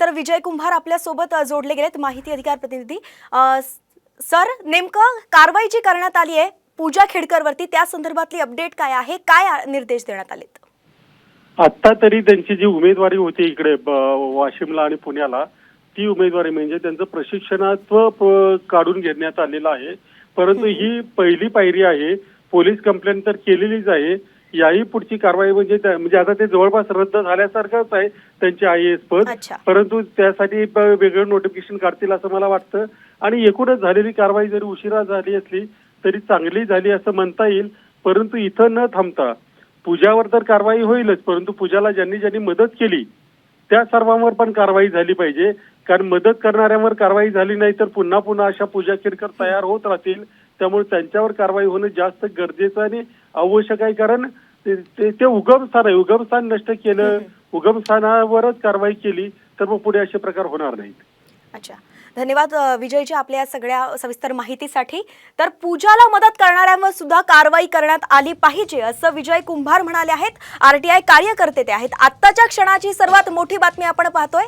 त्यानंतर विजय कुंभार आपल्यासोबत जोडले गेलेत माहिती अधिकार प्रतिनिधी. सर नेमकं कारवाई जी करण्यात आली आहे. पूजा खेडकरवरती त्या संदर्भातली अपडेट काय आहे? काय निर्देश देण्यात आलेत? आत्ता तरी त्यांची जी उमेदवारी होती इकडे वाशिमला आणि पुण्याला ती उमेदवारी म्हणजे त्यांचं प्रशिक्षणात्व काढून घेण्यात आलेलं आहे. परंतु ही पहिली पायरी आहे. पोलीस कंप्लेंट तर केलेलीच आहे. याही पुढची कारवाई म्हणजे म्हणजे आता ते जवळपास रद्द झाल्यासारखंच आहे त्यांचे आय एस पद. परंतु त्यासाठी वेगळं नोटिफिकेशन काढतील असं मला वाटतं. आणि एकूणच झालेली कारवाई जरी उशिरा झाली असली तरी चांगली झाली असं म्हणता येईल. परंतु इथं न थांबता पूजावर तर कारवाई होईलच परंतु पूजाला ज्यांनी ज्यांनी मदत केली त्या सर्वांवर पण कारवाई झाली पाहिजे. कारण मदत करणाऱ्यांवर कारवाई झाली नाही तर पुन्हा पुन्हा अशा पूजा केरकर तयार होत राहतील. त्यामुळे त्यांच्यावर कारवाई होणं जास्त गरजेचं आणि आवश्यक आहे. कारण ते- ते उगमस्थान आहे. उगमस्थान नष्ट केलं उगमस्थानावरच कारवाई केली तर मग पुढे असे प्रकार होणार नाहीत. अच्छा. धन्यवाद विजयजी आपल्या सगळ्या सविस्तर माहितीसाठी. तर पूजाला मदत करणाऱ्यांवर सुद्धा कारवाई करण्यात आली पाहिजे असं विजय कुंभार म्हणाले आहेत. आरटीआय कार्यकर्ते ते आहेत. आत्ताच्या क्षणाची सर्वात मोठी बातमी आपण पाहतोय.